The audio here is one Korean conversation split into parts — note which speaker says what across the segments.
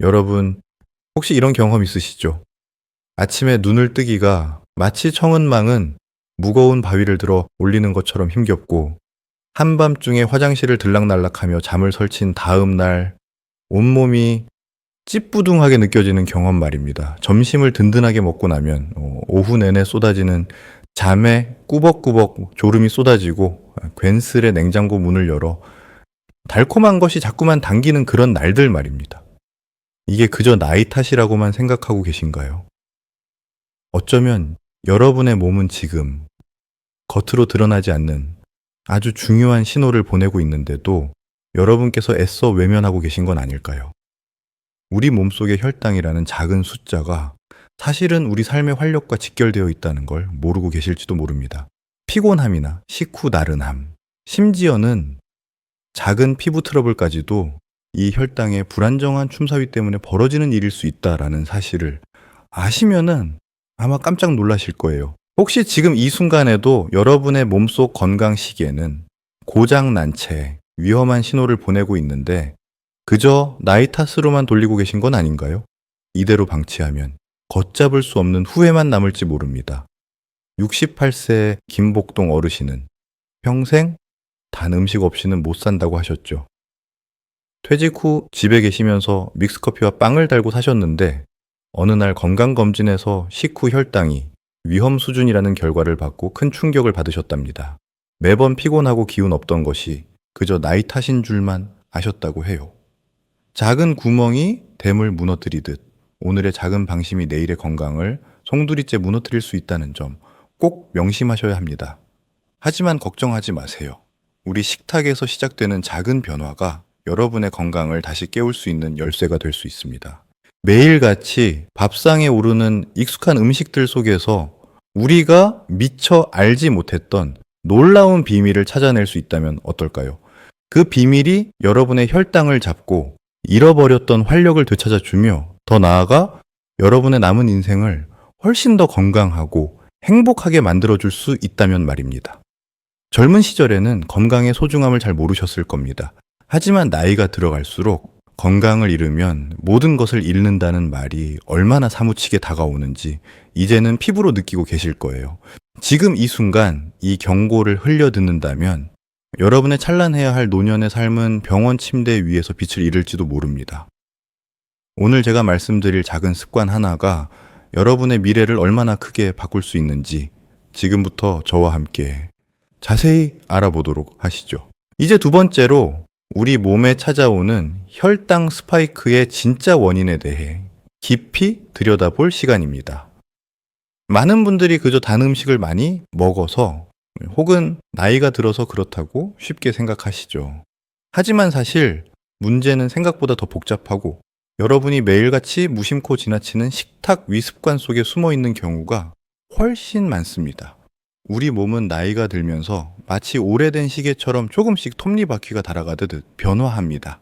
Speaker 1: 여러분, 혹시 이런 경험 있으시죠? 아침에 눈을 뜨기가 마치 청은망은 무거운 바위를 들어 올리는 것처럼 힘겹고 한밤중에 화장실을 들락날락하며 잠을 설친 다음 날 온몸이 찌뿌둥하게 느껴지는 경험 말입니다. 점심을 든든하게 먹고 나면 어, 오후 내내 쏟아지는 잠에 꾸벅꾸벅 졸음이 쏟아지고 괜스레 냉장고 문을 열어 달콤한 것이 자꾸만 당기는 그런 날들 말입니다. 이게 그저 나이 탓이라고만 생각하고 계신가요? 어쩌면 여러분의 몸은 지금 겉으로 드러나지 않는 아주 중요한 신호를 보내고 있는데도 여러분께서 애써 외면하고 계신 건 아닐까요? 우리 몸속의 혈당이라는 작은 숫자가 사실은 우리 삶의 활력과 직결되어 있다는 걸 모르고 계실지도 모릅니다. 피곤함이나 식후 나른함, 심지어는 작은 피부 트러블까지도 이 혈당의 불안정한 춤사위 때문에 벌어지는 일일 수 있다라는 사실을 아시면은 아마 깜짝 놀라실 거예요. 혹시 지금 이 순간에도 여러분의 몸속 건강 시계는 고장난 채 위험한 신호를 보내고 있는데 그저 나이 탓으로만 돌리고 계신 건 아닌가요? 이대로 방치하면 걷잡을 수 없는 후회만 남을지 모릅니다. 68세 김복동 어르신은 평생 단 음식 없이는 못 산다고 하셨죠. 퇴직 후 집에 계시면서 믹스커피와 빵을 달고 사셨는데 어느 날 건강검진에서 식후 혈당이 위험 수준이라는 결과를 받고 큰 충격을 받으셨답니다. 매번 피곤하고 기운 없던 것이 그저 나이 탓인 줄만 아셨다고 해요. 작은 구멍이 댐을 무너뜨리듯 오늘의 작은 방심이 내일의 건강을 송두리째 무너뜨릴 수 있다는 점 꼭 명심하셔야 합니다. 하지만 걱정하지 마세요. 우리 식탁에서 시작되는 작은 변화가 여러분의 건강을 다시 깨울 수 있는 열쇠가 될 수 있습니다. 매일같이 밥상에 오르는 익숙한 음식들 속에서 우리가 미처 알지 못했던 놀라운 비밀을 찾아낼 수 있다면 어떨까요? 그 비밀이 여러분의 혈당을 잡고 잃어버렸던 활력을 되찾아 주며 더 나아가 여러분의 남은 인생을 훨씬 더 건강하고 행복하게 만들어 줄 수 있다면 말입니다. 젊은 시절에는 건강의 소중함을 잘 모르셨을 겁니다. 하지만 나이가 들어갈수록 건강을 잃으면 모든 것을 잃는다는 말이 얼마나 사무치게 다가오는지 이제는 피부로 느끼고 계실 거예요. 지금 이 순간 이 경고를 흘려 듣는다면 여러분의 찬란해야 할 노년의 삶은 병원 침대 위에서 빛을 잃을지도 모릅니다. 오늘 제가 말씀드릴 작은 습관 하나가 여러분의 미래를 얼마나 크게 바꿀 수 있는지 지금부터 저와 함께 자세히 알아보도록 하시죠. 이제 두 번째로 우리 몸에 찾아오는 혈당 스파이크의 진짜 원인에 대해 깊이 들여다볼 시간입니다. 많은 분들이 그저 단 음식을 많이 먹어서 혹은 나이가 들어서 그렇다고 쉽게 생각하시죠. 하지만 사실 문제는 생각보다 더 복잡하고 여러분이 매일같이 무심코 지나치는 식탁 위습관 속에 숨어 있는 경우가 훨씬 많습니다. 우리 몸은 나이가 들면서 마치 오래된 시계처럼 조금씩 톱니바퀴가 달아가듯 변화합니다.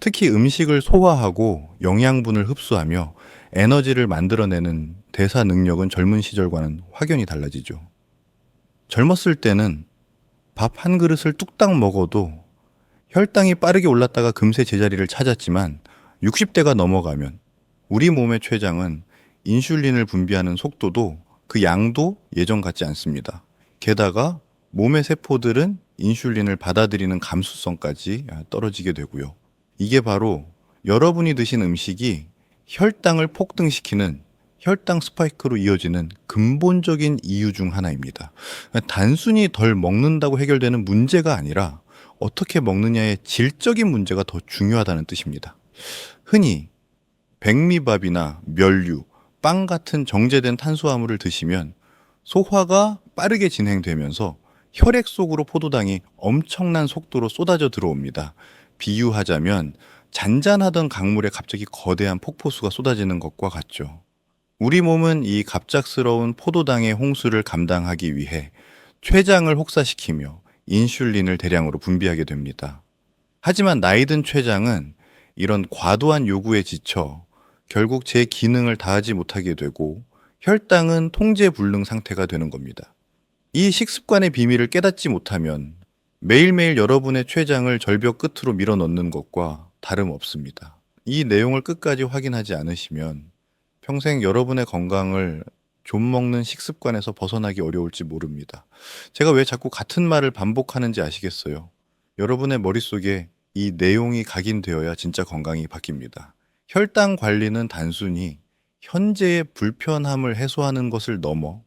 Speaker 1: 특히 음식을 소화하고 영양분을 흡수하며 에너지를 만들어내는 대사 능력은 젊은 시절과는 확연히 달라지죠. 젊었을 때는 밥 한 그릇을 뚝딱 먹어도 혈당이 빠르게 올랐다가 금세 제자리를 찾았지만 60대가 넘어가면 우리 몸의 췌장은 인슐린을 분비하는 속도도 그 양도 예전 같지 않습니다. 게다가 몸의 세포들은 인슐린을 받아들이는 감수성까지 떨어지게 되고요. 이게 바로 여러분이 드신 음식이 혈당을 폭등시키는 혈당 스파이크로 이어지는 근본적인 이유 중 하나입니다. 단순히 덜 먹는다고 해결되는 문제가 아니라 어떻게 먹느냐의 질적인 문제가 더 중요하다는 뜻입니다. 흔히 백미밥이나 멸류, 빵 같은 정제된 탄수화물을 드시면 소화가 빠르게 진행되면서 혈액 속으로 포도당이 엄청난 속도로 쏟아져 들어옵니다. 비유하자면 잔잔하던 강물에 갑자기 거대한 폭포수가 쏟아지는 것과 같죠. 우리 몸은 이 갑작스러운 포도당의 홍수를 감당하기 위해 췌장을 혹사시키며 인슐린을 대량으로 분비하게 됩니다. 하지만 나이 든 췌장은 이런 과도한 요구에 지쳐 결국 제 기능을 다하지 못하게 되고 혈당은 통제 불능 상태가 되는 겁니다. 이 식습관의 비밀을 깨닫지 못하면 매일매일 여러분의 췌장을 절벽 끝으로 밀어 넣는 것과 다름없습니다. 이 내용을 끝까지 확인하지 않으시면 평생 여러분의 건강을 좀 먹는 식습관에서 벗어나기 어려울지 모릅니다. 제가 왜 자꾸 같은 말을 반복하는지 아시겠어요? 여러분의 머릿속에 이 내용이 각인되어야 진짜 건강이 바뀝니다. 혈당 관리는 단순히 현재의 불편함을 해소하는 것을 넘어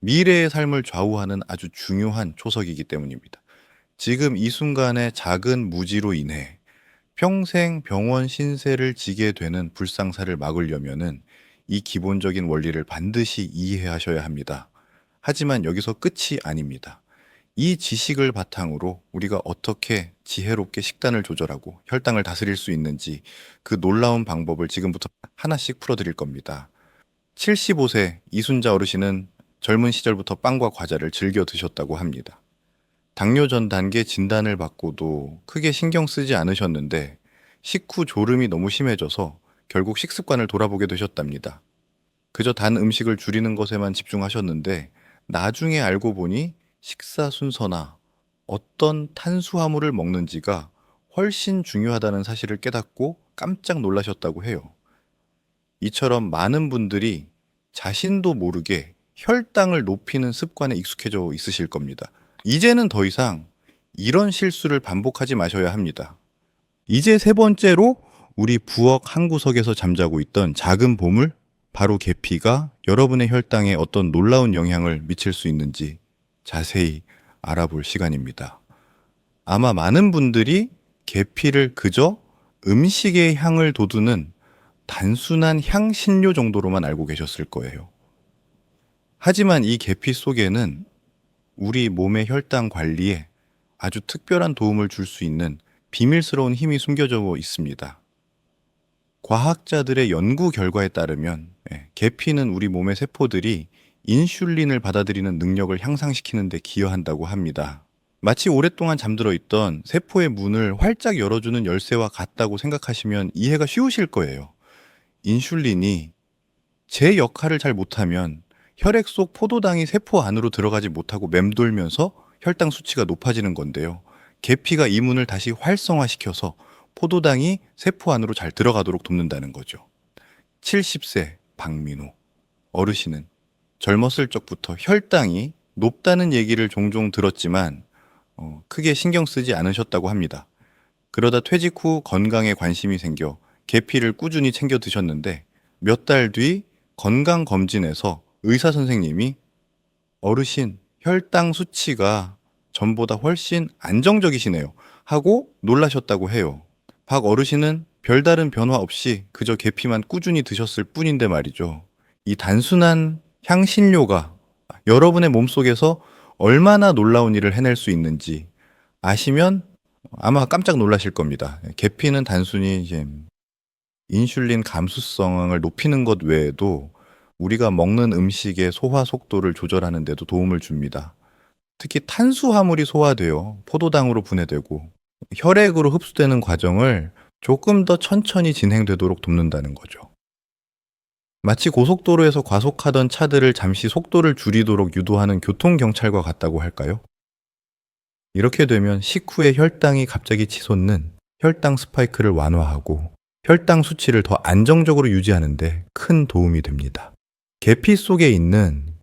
Speaker 1: 미래의 삶을 좌우하는 아주 중요한 초석이기 때문입니다. 지금 이 순간의 작은 무지로 인해 평생 병원 신세를 지게 되는 불상사를 막으려면은 이 기본적인 원리를 반드시 이해하셔야 합니다. 하지만 여기서 끝이 아닙니다. 이 지식을 바탕으로 우리가 어떻게 지혜롭게 식단을 조절하고 혈당을 다스릴 수 있는지 그 놀라운 방법을 지금부터 하나씩 풀어드릴 겁니다. 75세 이순자 어르신은 젊은 시절부터 빵과 과자를 즐겨 드셨다고 합니다. 당뇨 전 단계 진단을 받고도 크게 신경 쓰지 않으셨는데 식후 졸음이 너무 심해져서 결국 식습관을 돌아보게 되셨답니다. 그저 단 음식을 줄이는 것에만 집중하셨는데 나중에 알고 보니 식사 순서나 어떤 탄수화물을 먹는지가 훨씬 중요하다는 사실을 깨닫고 깜짝 놀라셨다고 해요. 이처럼 많은 분들이 자신도 모르게 혈당을 높이는 습관에 익숙해져 있으실 겁니다. 이제는 더 이상 이런 실수를 반복하지 마셔야 합니다. 이제 세 번째로 우리 부엌 한 구석에서 잠자고 있던 작은 보물, 바로 계피가 여러분의 혈당에 어떤 놀라운 영향을 미칠 수 있는지 자세히 알아볼 시간입니다. 아마 많은 분들이 계피를 그저 음식의 향을 돋우는 단순한 향신료 정도로만 알고 계셨을 거예요. 하지만 이 계피 속에는 우리 몸의 혈당 관리에 아주 특별한 도움을 줄 수 있는 비밀스러운 힘이 숨겨져 있습니다. 과학자들의 연구 결과에 따르면 예, 계피는 우리 몸의 세포들이 인슐린을 받아들이는 능력을 향상시키는 데 기여한다고 합니다. 마치 오랫동안 잠들어 있던 세포의 문을 활짝 열어주는 열쇠와 같다고 생각하시면 이해가 쉬우실 거예요. 인슐린이 제 역할을 잘 못하면 혈액 속 포도당이 세포 안으로 들어가지 못하고 맴돌면서 혈당 수치가 높아지는 건데요. 계피가 이 문을 다시 활성화시켜서 포도당이 세포 안으로 잘 들어가도록 돕는다는 거죠. 70세 박민호 어르신은 젊었을 적부터 혈당이 높다는 얘기를 종종 들었지만 어, 크게 신경 쓰지 않으셨다고 합니다. 그러다 퇴직 후 건강에 관심이 생겨 계피를 꾸준히 챙겨 드셨는데 몇 달 뒤 건강 검진에서 의사 선생님이 어르신 혈당 수치가 전보다 훨씬 안정적이시네요. 하고 놀라셨다고 해요. 박 어르신은 별다른 변화 없이 그저 계피만 꾸준히 드셨을 뿐인데 말이죠. 이 단순한 향신료가 여러분의 몸속에서 얼마나 놀라운 일을 해낼 수 있는지 아시면 아마 깜짝 놀라실 겁니다. 계피는 단순히 이제 인슐린 감수성을 높이는 것 외에도 우리가 먹는 음식의 소화 속도를 조절하는 데도 도움을 줍니다. 특히 탄수화물이 소화되어 포도당으로 분해되고 혈액으로 흡수되는 과정을 조금 더 천천히 진행되도록 돕는다는 거죠. 마치 고속도로에서 과속하던 차들을 잠시 속도를 줄이도록 유도하는 교통경찰과 같다고 할까요? 이렇게 되면 식후에 혈당이 갑자기 치솟는 혈당 스파이크를 완화하고 혈당 수치를 더 안정적으로 유지하는데 큰 도움이 됩니다. 계피 속에 있는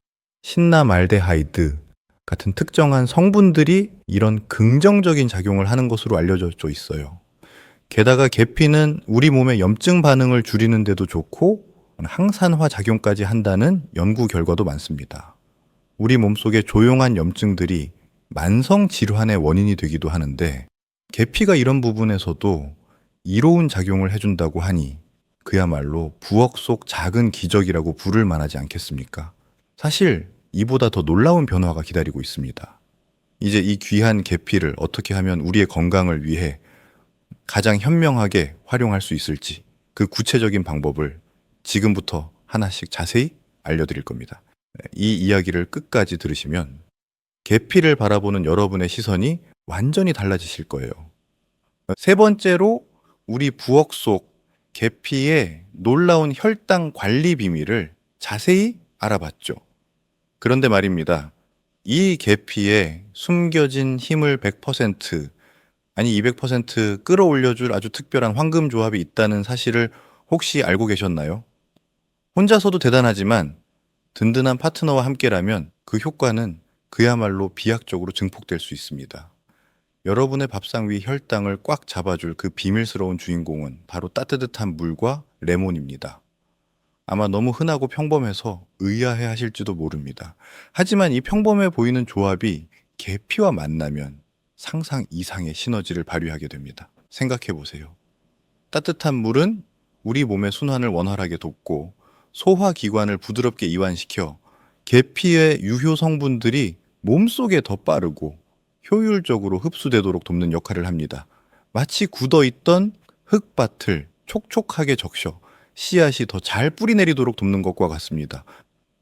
Speaker 1: 신나말데하이드 같은 특정한 성분들이 이런 긍정적인 작용을 하는 것으로 알려져 있어요. 게다가 계피는 우리 몸의 염증 반응을 줄이는데도 좋고 항산화 작용까지 한다는 연구 결과도 많습니다. 우리 몸속의 조용한 염증들이 만성 질환의 원인이 되기도 하는데 계피가 이런 부분에서도 이로운 작용을 해준다고 하니 그야말로 부엌 속 작은 기적이라고 부를 만하지 않겠습니까? 사실 이보다 더 놀라운 변화가 기다리고 있습니다. 이제 이 귀한 계피를 어떻게 하면 우리의 건강을 위해 가장 현명하게 활용할 수 있을지 그 구체적인 방법을 지금부터 하나씩 자세히 알려드릴 겁니다. 네, 이 이야기를 끝까지 들으시면 계피를 바라보는 여러분의 시선이 완전히 달라지실 거예요. 세 번째로 우리 부엌 속 계피의 놀라운 혈당 관리 비밀을 자세히 알아봤죠. 그런데 말입니다. 이 계피에 숨겨진 힘을 100% 아니 200% 끌어올려줄 아주 특별한 황금 조합이 있다는 사실을 혹시 알고 계셨나요? 혼자서도 대단하지만 든든한 파트너와 함께라면 그 효과는 그야말로 비약적으로 증폭될 수 있습니다. 여러분의 밥상 위 혈당을 꽉 잡아줄 그 비밀스러운 주인공은 바로 따뜻한 물과 레몬입니다. 아마 너무 흔하고 평범해서 의아해 하실지도 모릅니다. 하지만 이 평범해 보이는 조합이 계피와 만나면 상상 이상의 시너지를 발휘하게 됩니다. 생각해 보세요. 따뜻한 물은 우리 몸의 순환을 원활하게 돕고 소화기관을 부드럽게 이완시켜 계피의 유효 성분들이 몸속에 더 빠르고 효율적으로 흡수되도록 돕는 역할을 합니다. 마치 굳어있던 흙밭을 촉촉하게 적셔 씨앗이 더 잘 뿌리 내리도록 돕는 것과 같습니다.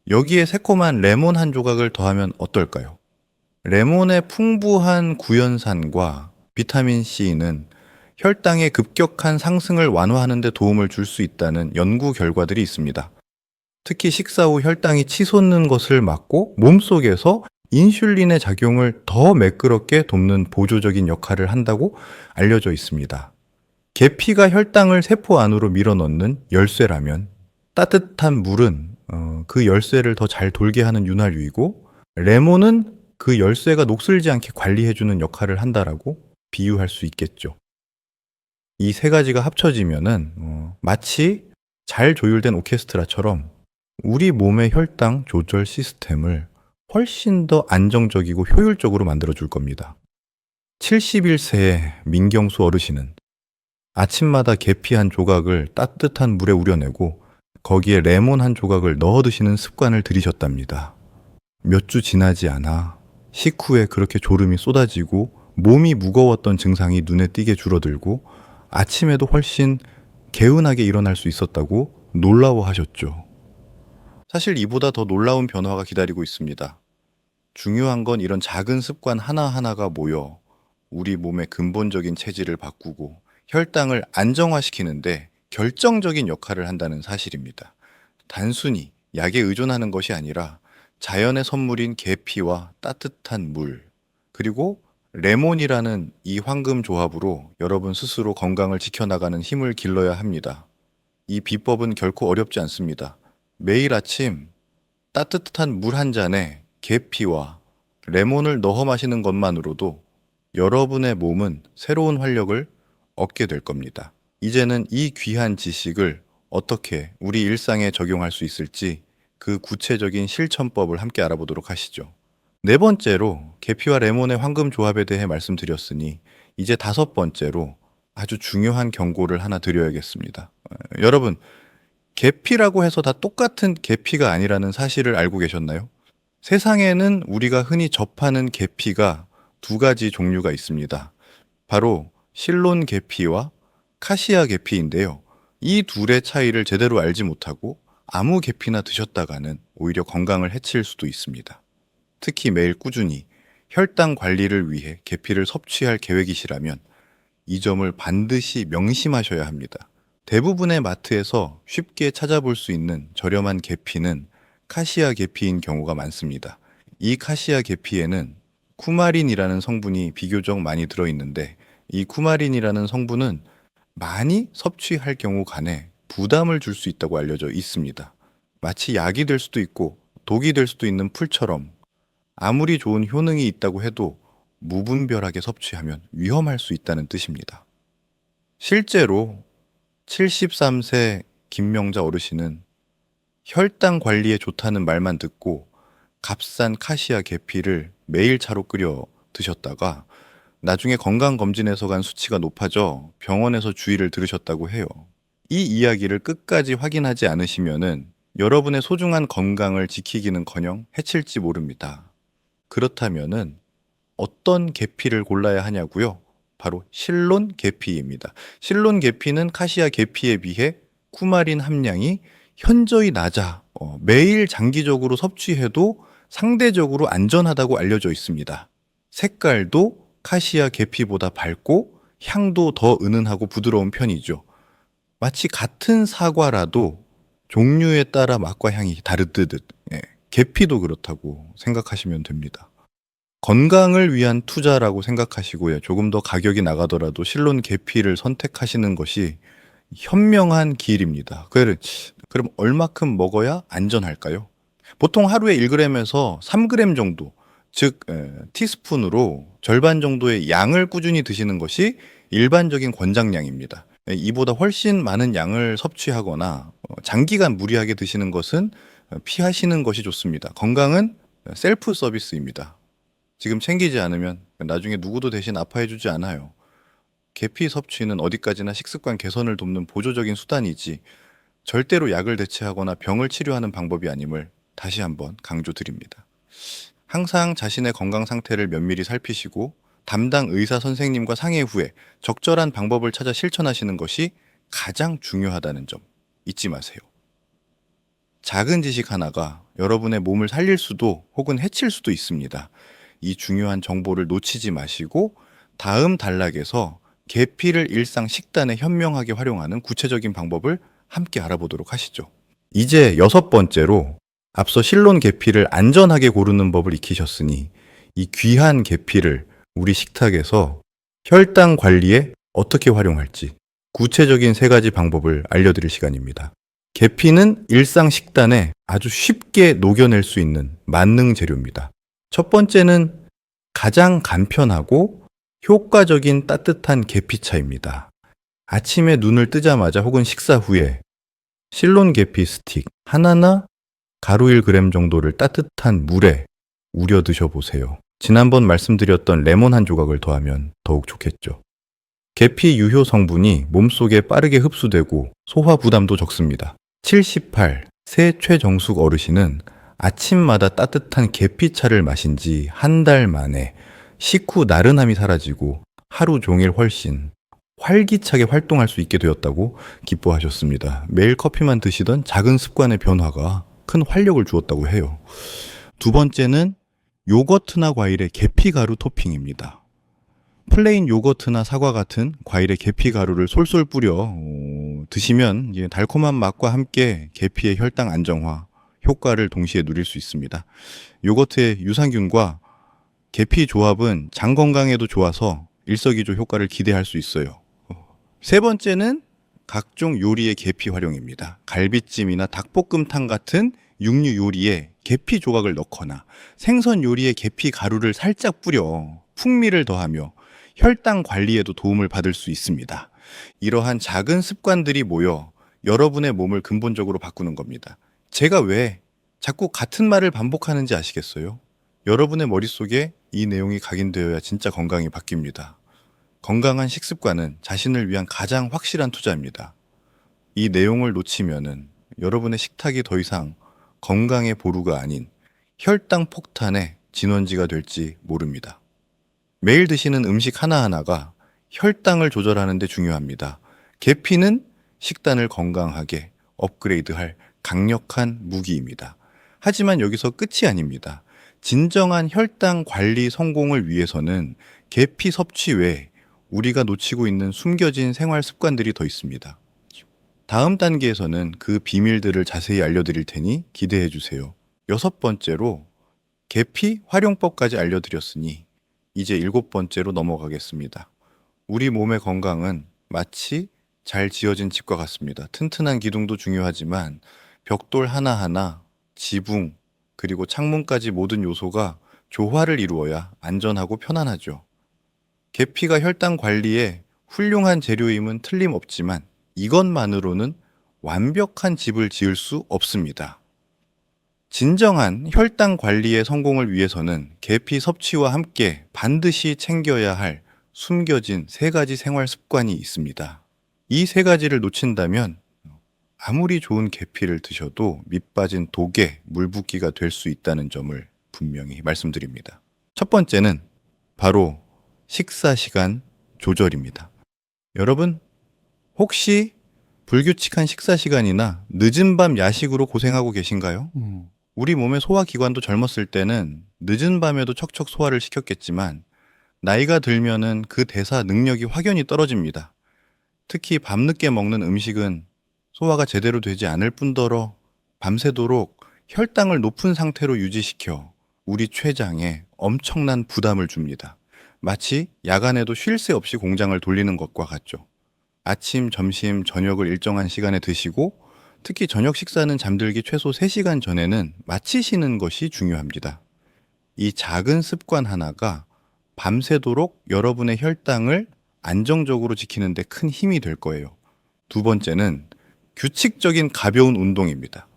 Speaker 1: 여기에 새콤한 레몬 한 조각을 더하면 어떨까요? 레몬의 풍부한 구연산과 비타민 C는 혈당의 급격한 상승을 완화하는 데 도움을 줄 수 있다는 연구 결과들이 있습니다. 특히 식사 후 혈당이 치솟는 것을 막고 몸속에서 인슐린의 작용을 더 매끄럽게 돕는 보조적인 역할을 한다고 알려져 있습니다. 계피가 혈당을 세포 안으로 밀어넣는 열쇠라면 따뜻한 물은 어, 그 열쇠를 더 잘 돌게 하는 윤활유이고 레몬은 그 열쇠가 녹슬지 않게 관리해주는 역할을 한다라고 비유할 수 있겠죠. 이 세 가지가 합쳐지면은 어, 마치 잘 조율된 오케스트라처럼 우리 몸의 혈당 조절 시스템을 훨씬 더 안정적이고 효율적으로 만들어 줄 겁니다. 71세의 민경수 어르신은 아침마다 계피 한 조각을 따뜻한 물에 우려내고 거기에 레몬 한 조각을 넣어 드시는 습관을 들이셨답니다. 몇 주 지나지 않아 식후에 그렇게 졸음이 쏟아지고 몸이 무거웠던 증상이 눈에 띄게 줄어들고 아침에도 훨씬 개운하게 일어날 수 있었다고 놀라워하셨죠. 사실 이보다 더 놀라운 변화가 기다리고 있습니다. 중요한 건 이런 작은 습관 하나하나가 모여 우리 몸의 근본적인 체질을 바꾸고 혈당을 안정화시키는데 결정적인 역할을 한다는 사실입니다. 단순히 약에 의존하는 것이 아니라 자연의 선물인 계피와 따뜻한 물, 그리고 레몬이라는 이 황금 조합으로 여러분 스스로 건강을 지켜나가는 힘을 길러야 합니다. 이 비법은 결코 어렵지 않습니다. 매일 아침 따뜻한 물 한 잔에 계피와 레몬을 넣어 마시는 것만으로도 여러분의 몸은 새로운 활력을 얻게 될 겁니다. 이제는 이 귀한 지식을 어떻게 우리 일상에 적용할 수 있을지 그 구체적인 실천법을 함께 알아보도록 하시죠. 네 번째로 계피와 레몬의 황금 조합에 대해 말씀드렸으니 이제 다섯 번째로 아주 중요한 경고를 하나 드려야겠습니다. 어, 여러분, 계피라고 해서 다 똑같은 계피가 아니라는 사실을 알고 계셨나요? 세상에는 우리가 흔히 접하는 계피가 두 가지 종류가 있습니다. 바로 실론 계피와 카시아 계피인데요. 이 둘의 차이를 제대로 알지 못하고 아무 계피나 드셨다가는 오히려 건강을 해칠 수도 있습니다. 특히 매일 꾸준히 혈당 관리를 위해 계피를 섭취할 계획이시라면 이 점을 반드시 명심하셔야 합니다. 대부분의 마트에서 쉽게 찾아볼 수 있는 저렴한 계피는 카시아 계피인 경우가 많습니다. 이 카시아 계피에는 쿠마린이라는 성분이 비교적 많이 들어있는데 이 쿠마린이라는 성분은 많이 섭취할 경우 간에 부담을 줄 수 있다고 알려져 있습니다. 마치 약이 될 수도 있고 독이 될 수도 있는 풀처럼 아무리 좋은 효능이 있다고 해도 무분별하게 섭취하면 위험할 수 있다는 뜻입니다. 실제로 73세 김명자 어르신은 혈당 관리에 좋다는 말만 듣고 값싼 카시아 계피를 매일 차로 끓여 드셨다가 나중에 건강검진에서 간 수치가 높아져 병원에서 주의를 들으셨다고 해요. 이 이야기를 끝까지 확인하지 않으시면은 여러분의 소중한 건강을 지키기는커녕 해칠지 모릅니다. 그렇다면은 어떤 계피를 골라야 하냐고요? 바로 실론 계피입니다. 실론 계피는 카시아 계피에 비해 쿠마린 함량이 현저히 낮아 어, 매일 장기적으로 섭취해도 상대적으로 안전하다고 알려져 있습니다. 색깔도 카시아 계피보다 밝고 향도 더 은은하고 부드러운 편이죠. 마치 같은 사과라도 종류에 따라 맛과 향이 다르듯 예, 계피도 그렇다고 생각하시면 됩니다. 건강을 위한 투자라고 생각하시고요. 조금 더 가격이 나가더라도 실론 계피를 선택하시는 것이 현명한 길입니다. 그래- 그럼 얼마큼 먹어야 안전할까요? 보통 하루에 1g에서 3g 정도, 즉 에, 티스푼으로 절반 정도의 양을 꾸준히 드시는 것이 일반적인 권장량입니다. 에, 이보다 훨씬 많은 양을 섭취하거나 어, 장기간 무리하게 드시는 것은 어, 피하시는 것이 좋습니다. 건강은 셀프 서비스입니다. 지금 챙기지 않으면 나중에 누구도 대신 아파해주지 않아요. 계피 섭취는 어디까지나 식습관 개선을 돕는 보조적인 수단이지 절대로 약을 대체하거나 병을 치료하는 방법이 아님을 다시 한번 강조드립니다. 항상 자신의 건강 상태를 면밀히 살피시고 담당 의사 선생님과 상의 후에 적절한 방법을 찾아 실천하시는 것이 가장 중요하다는 점 잊지 마세요. 작은 지식 하나가 여러분의 몸을 살릴 수도 혹은 해칠 수도 있습니다. 이 중요한 정보를 놓치지 마시고 다음 단락에서 계피를 일상 식단에 현명하게 활용하는 구체적인 방법을 함께 알아보도록 하시죠. 이제 여섯 번째로 앞서 실론 계피를 안전하게 고르는 법을 익히셨으니 이 귀한 계피를 우리 식탁에서 혈당 관리에 어떻게 활용할지 구체적인 세 가지 방법을 알려드릴 시간입니다. 계피는 일상 식단에 아주 쉽게 녹여낼 수 있는 만능 재료입니다. 첫 번째는 가장 간편하고 효과적인 따뜻한 계피차입니다. 아침에 눈을 뜨자마자 혹은 식사 후에 실론 계피 스틱 하나나 가루 1g 정도를 따뜻한 물에 우려 드셔보세요. 지난번 말씀드렸던 레몬 한 조각을 더하면 더욱 좋겠죠. 계피 유효 성분이 몸속에 빠르게 흡수되고 소화 부담도 적습니다. 78. 새 최정숙 어르신은 아침마다 따뜻한 계피차를 마신 지 한 달 만에 식후 나른함이 사라지고 하루 종일 훨씬 활기차게 활동할 수 있게 되었다고 기뻐하셨습니다. 매일 커피만 드시던 작은 습관의 변화가 큰 활력을 주었다고 해요. 두 번째는 요거트나 과일의 계피 가루 토핑입니다. 플레인 요거트나 사과 같은 과일의 계피 가루를 솔솔 뿌려 어, 드시면 달콤한 맛과 함께 계피의 혈당 안정화 효과를 동시에 누릴 수 있습니다. 요거트의 유산균과 계피 조합은 장 건강에도 좋아서 일석이조 효과를 기대할 수 있어요. 어, 세 번째는 각종 요리의 계피 활용입니다. 갈비찜이나 닭볶음탕 같은 육류 요리에 계피 조각을 넣거나 생선 요리에 계피 가루를 살짝 뿌려 풍미를 더하며 혈당 관리에도 도움을 받을 수 있습니다. 이러한 작은 습관들이 모여 여러분의 몸을 근본적으로 바꾸는 겁니다. 제가 왜 자꾸 같은 말을 반복하는지 아시겠어요? 여러분의 머릿속에 이 내용이 각인되어야 진짜 건강이 바뀝니다. 건강한 식습관은 자신을 위한 가장 확실한 투자입니다. 이 내용을 놓치면은 여러분의 식탁이 더 이상 건강의 보루가 아닌 혈당 폭탄의 진원지가 될지 모릅니다. 매일 드시는 음식 하나하나가 혈당을 조절하는 데 중요합니다. 계피는 식단을 건강하게 업그레이드할 강력한 무기입니다. 하지만 여기서 끝이 아닙니다. 진정한 혈당 관리 성공을 위해서는 계피 섭취 외에 우리가 놓치고 있는 숨겨진 생활 습관들이 더 있습니다. 다음 단계에서는 그 비밀들을 자세히 알려드릴 테니 기대해 주세요. 여섯 번째로 계피 활용법까지 알려드렸으니 이제 일곱 번째로 넘어가겠습니다. 우리 몸의 건강은 마치 잘 지어진 집과 같습니다. 튼튼한 기둥도 중요하지만 벽돌 하나하나, 지붕, 그리고 창문까지 모든 요소가 조화를 이루어야 안전하고 편안하죠. 계피가 혈당 관리에 훌륭한 재료임은 틀림없지만 이것만으로는 완벽한 집을 지을 수 없습니다. 진정한 혈당 관리의 성공을 위해서는 계피 섭취와 함께 반드시 챙겨야 할 숨겨진 세 가지 생활 습관이 있습니다. 이 세 가지를 놓친다면 아무리 좋은 계피를 드셔도 밑 빠진 독에 물붓기가 될 수 있다는 점을 분명히 말씀드립니다. 첫 번째는 바로 식사 시간 조절입니다. 여러분, 혹시 불규칙한 식사 시간이나 늦은 밤 야식으로 고생하고 계신가요?
Speaker 2: 음.
Speaker 1: 우리 몸의 소화 기관도 젊었을 때는 늦은 밤에도 척척 소화를 시켰겠지만 나이가 들면은 그 대사 능력이 확연히 떨어집니다. 특히 밤늦게 먹는 음식은 소화가 제대로 되지 않을 뿐더러 밤새도록 혈당을 높은 상태로 유지시켜 우리 췌장에 엄청난 부담을 줍니다. 마치 야간에도 쉴 새 없이 공장을 돌리는 것과 같죠. 아침, 점심, 저녁을 일정한 시간에 드시고 특히 저녁 식사는 잠들기 최소 3시간 전에는 마치시는 것이 중요합니다. 이 작은 습관 하나가 밤새도록 여러분의 혈당을 안정적으로 지키는데 큰 힘이 될 거예요. 두 번째는 규칙적인 가벼운 운동입니다.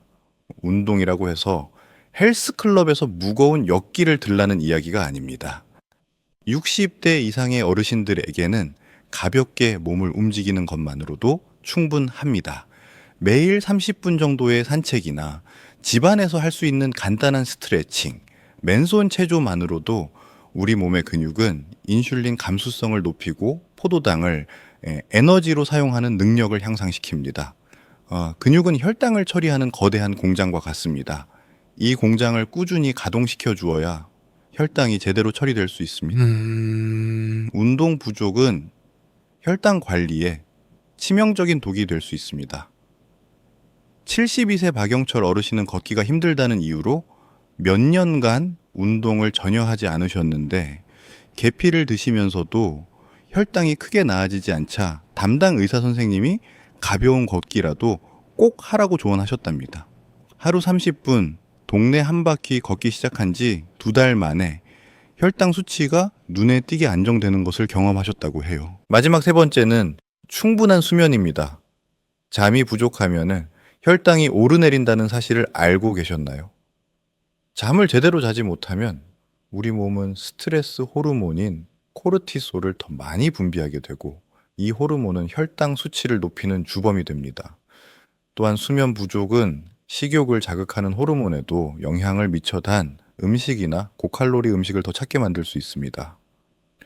Speaker 1: 운동이라고 해서 헬스클럽에서 무거운 역기를 들라는 이야기가 아닙니다. 60대 이상의 어르신들에게는 가볍게 몸을 움직이는 것만으로도 충분합니다. 매일 30분 정도의 산책이나 집안에서 할 수 있는 간단한 스트레칭, 맨손 체조만으로도 우리 몸의 근육은 인슐린 감수성을 높이고 포도당을 에, 에너지로 사용하는 능력을 향상시킵니다. 어, 근육은 혈당을 처리하는 거대한 공장과 같습니다. 이 공장을 꾸준히 가동시켜 주어야 혈당이 제대로 처리될 수 있습니다.
Speaker 2: 음,
Speaker 1: 운동 부족은 혈당 관리에 치명적인 독이 될 수 있습니다. 72세 박영철 어르신은 걷기가 힘들다는 이유로 몇 년간 운동을 전혀 하지 않으셨는데 계피를 드시면서도 혈당이 크게 나아지지 않자 담당 의사 선생님이 가벼운 걷기라도 꼭 하라고 조언하셨답니다. 하루 30분 동네 한 바퀴 걷기 시작한 지 두 달 만에 혈당 수치가 눈에 띄게 안정되는 것을 경험하셨다고 해요. 마지막 세 번째는 충분한 수면입니다. 잠이 부족하면 혈당이 오르내린다는 사실을 알고 계셨나요? 잠을 제대로 자지 못하면 우리 몸은 스트레스 호르몬인 코르티솔을 더 많이 분비하게 되고 이 호르몬은 혈당 수치를 높이는 주범이 됩니다. 또한 수면 부족은 식욕을 자극하는 호르몬에도 영향을 미쳐 단 음식이나 고칼로리 음식을 더 찾게 만들 수 있습니다.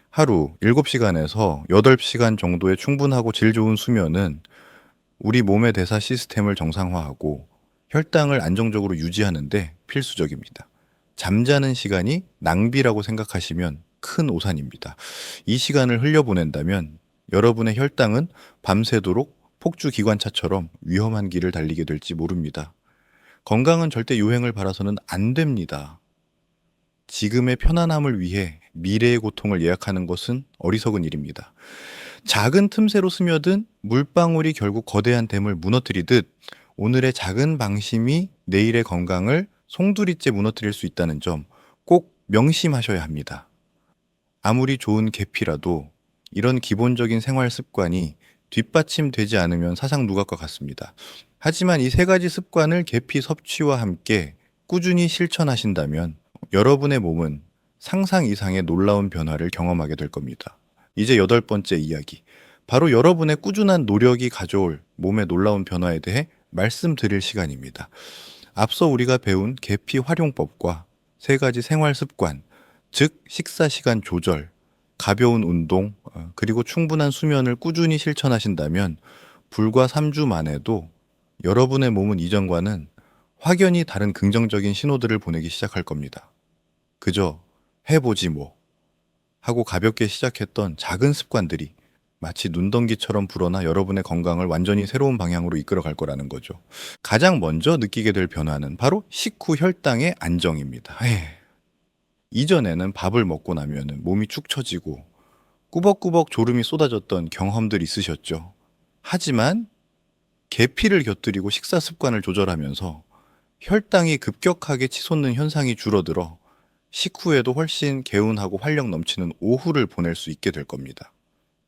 Speaker 1: 하루 7시간에서 8시간 정도의 충분하고 질 좋은 수면은 우리 몸의 대사 시스템을 정상화하고 혈당을 안정적으로 유지하는데 필수적입니다. 잠자는 시간이 낭비라고 생각하시면 큰 오산입니다. 이 시간을 흘려보낸다면 여러분의 혈당은 밤새도록 폭주 기관차처럼 위험한 길을 달리게 될지 모릅니다. 건강은 절대 요행을 바라서는 안 됩니다. 지금의 편안함을 위해 미래의 고통을 예약하는 것은 어리석은 일입니다. 작은 틈새로 스며든 물방울이 결국 거대한 댐을 무너뜨리듯 오늘의 작은 방심이 내일의 건강을 송두리째 무너뜨릴 수 있다는 점 꼭 명심하셔야 합니다. 아무리 좋은 계피라도 이런 기본적인 생활 습관이 뒷받침되지 않으면 사상 누각과 같습니다. 하지만 이 세 가지 습관을 계피 섭취와 함께 꾸준히 실천하신다면 여러분의 몸은 상상 이상의 놀라운 변화를 경험하게 될 겁니다. 이제 여덟 번째 이야기. 바로 여러분의 꾸준한 노력이 가져올 몸의 놀라운 변화에 대해 말씀드릴 시간입니다. 앞서 우리가 배운 계피 활용법과 세 가지 생활 습관, 즉 식사 시간 조절, 가벼운 운동, 어, 그리고 충분한 수면을 꾸준히 실천하신다면 불과 3주 만에도 여러분의 몸은 이전과는 확연히 다른 긍정적인 신호들을 보내기 시작할 겁니다. 그저 해보지 뭐 하고 가볍게 시작했던 작은 습관들이 마치 눈덩이처럼 불어나 여러분의 건강을 완전히 새로운 방향으로 이끌어 갈 거라는 거죠. 가장 먼저 느끼게 될 변화는 바로 식후 혈당의 안정입니다. 에이, 이전에는 밥을 먹고 나면 몸이 축 처지고 꾸벅꾸벅 졸음이 쏟아졌던 경험들 있으셨죠. 하지만 계피를 곁들이고 식사 습관을 조절하면서 혈당이 급격하게 치솟는 현상이 줄어들어 식후에도 훨씬 개운하고 활력 넘치는 오후를 보낼 수 있게 될 겁니다.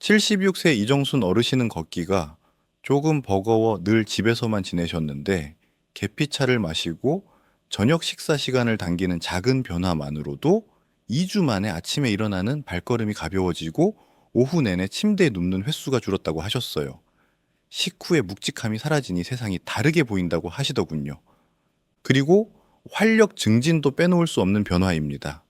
Speaker 1: 76세 이정순 어르신은 걷기가 조금 버거워 늘 집에서만 지내셨는데 계피차를 마시고 저녁 식사 시간을 당기는 작은 변화만으로도 2주 만에 아침에 일어나는 발걸음이 가벼워지고 오후 내내 침대에 눕는 횟수가 줄었다고 하셨어요. 식후의 묵직함이 사라지니 세상이 다르게 보인다고 하시더군요. 그리고 활력 증진도 빼놓을 수 없는 변화입니다.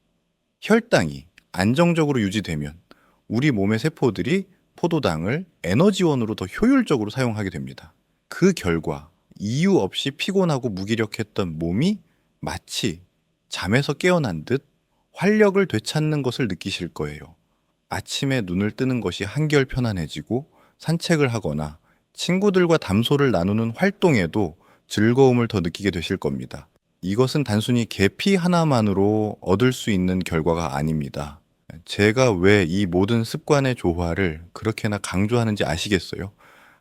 Speaker 1: 혈당이 안정적으로 유지되면 우리 몸의 세포들이 포도당을 에너지원으로 더 효율적으로 사용하게 됩니다. 그 결과 이유 없이 피곤하고 무기력했던 몸이 마치 잠에서 깨어난 듯 활력을 되찾는 것을 느끼실 거예요. 아침에 눈을 뜨는 것이 한결 편안해지고 산책을 하거나 친구들과 담소를 나누는 활동에도 즐거움을 더 느끼게 되실 겁니다. 이것은 단순히 계피 하나만으로 얻을 수 있는 결과가 아닙니다. 제가 왜 이 모든 습관의 조화를 그렇게나 강조하는지 아시겠어요?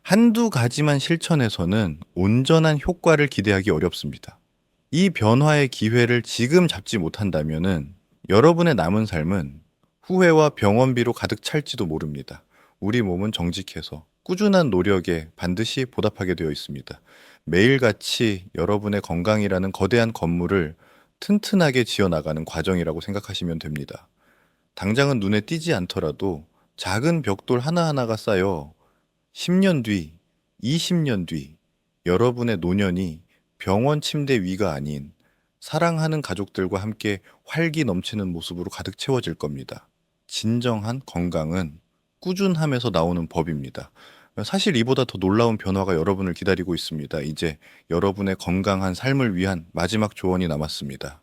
Speaker 1: 한두 가지만 실천해서는 온전한 효과를 기대하기 어렵습니다. 이 변화의 기회를 지금 잡지 못한다면은 여러분의 남은 삶은 후회와 병원비로 가득 찰지도 모릅니다. 우리 몸은 정직해서 꾸준한 노력에 반드시 보답하게 되어 있습니다. 매일같이 여러분의 건강이라는 거대한 건물을 튼튼하게 지어 나가는 과정이라고 생각하시면 됩니다. 당장은 눈에 띄지 않더라도 작은 벽돌 하나하나가 쌓여 10년 뒤, 20년 뒤 여러분의 노년이 병원 침대 위가 아닌 사랑하는 가족들과 함께 활기 넘치는 모습으로 가득 채워질 겁니다. 진정한 건강은 꾸준함에서 나오는 법입니다. 사실 이보다 더 놀라운 변화가 여러분을 기다리고 있습니다. 이제 여러분의 건강한 삶을 위한 마지막 조언이 남았습니다.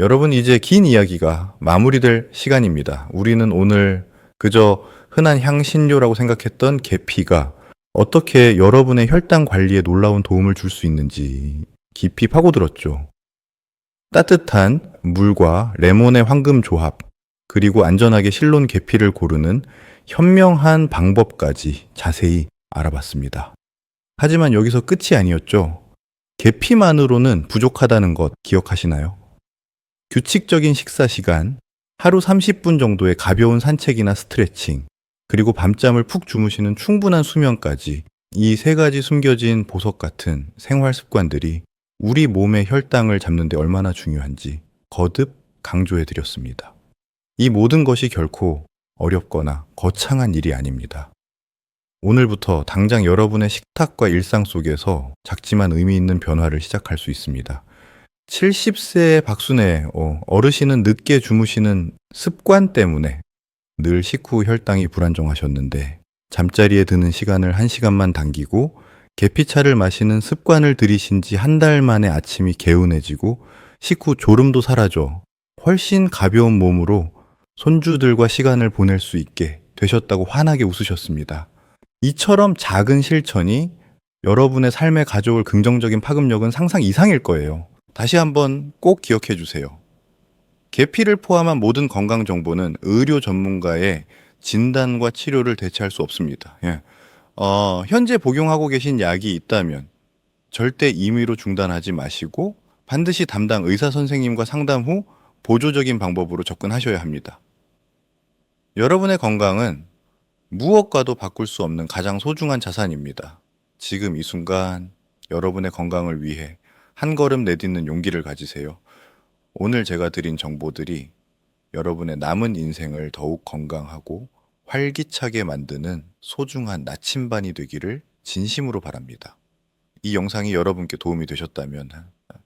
Speaker 1: 여러분 이제 긴 이야기가 마무리될 시간입니다. 우리는 오늘 그저 흔한 향신료라고 생각했던 계피가 어떻게 여러분의 혈당 관리에 놀라운 도움을 줄 수 있는지 깊이 파고들었죠. 따뜻한 물과 레몬의 황금 조합, 그리고 안전하게 실론 계피를 고르는 현명한 방법까지 자세히 알아봤습니다. 하지만 여기서 끝이 아니었죠. 계피만으로는 부족하다는 것 기억하시나요? 규칙적인 식사 시간, 하루 30분 정도의 가벼운 산책이나 스트레칭, 그리고 밤잠을 푹 주무시는 충분한 수면까지 이 세 가지 숨겨진 보석 같은 생활 습관들이 우리 몸의 혈당을 잡는 데 얼마나 중요한지 거듭 강조해 드렸습니다. 이 모든 것이 결코 어렵거나 거창한 일이 아닙니다. 오늘부터 당장 여러분의 식탁과 일상 속에서 작지만 의미 있는 변화를 시작할 수 있습니다. 70세의 박순애 어, 어르신은 늦게 주무시는 습관 때문에 늘 식후 혈당이 불안정하셨는데 잠자리에 드는 시간을 1시간만 당기고 계피차를 마시는 습관을 들이신 지 한 달 만에 아침이 개운해지고 식후 졸음도 사라져 훨씬 가벼운 몸으로 손주들과 시간을 보낼 수 있게 되셨다고 환하게 웃으셨습니다. 이처럼 작은 실천이 여러분의 삶에 가져올 긍정적인 파급력은 상상 이상일 거예요. 다시 한번 꼭 기억해 주세요. 계피를 포함한 모든 건강 정보는 의료 전문가의 진단과 치료를 대체할 수 없습니다. 예. 어, 현재 복용하고 계신 약이 있다면 절대 임의로 중단하지 마시고 반드시 담당 의사 선생님과 상담 후 보조적인 방법으로 접근하셔야 합니다. 여러분의 건강은 무엇과도 바꿀 수 없는 가장 소중한 자산입니다. 지금 이 순간 여러분의 건강을 위해 한 걸음 내딛는 용기를 가지세요. 오늘 제가 드린 정보들이 여러분의 남은 인생을 더욱 건강하고 활기차게 만드는 소중한 나침반이 되기를 진심으로 바랍니다. 이 영상이 여러분께 도움이 되셨다면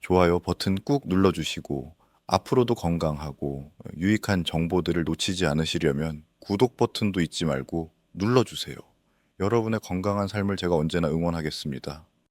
Speaker 1: 좋아요 버튼 꾹 눌러주시고 앞으로도 건강하고 유익한 정보들을 놓치지 않으시려면 구독 버튼도 잊지 말고 눌러주세요. 여러분의 건강한 삶을 제가 언제나 응원하겠습니다.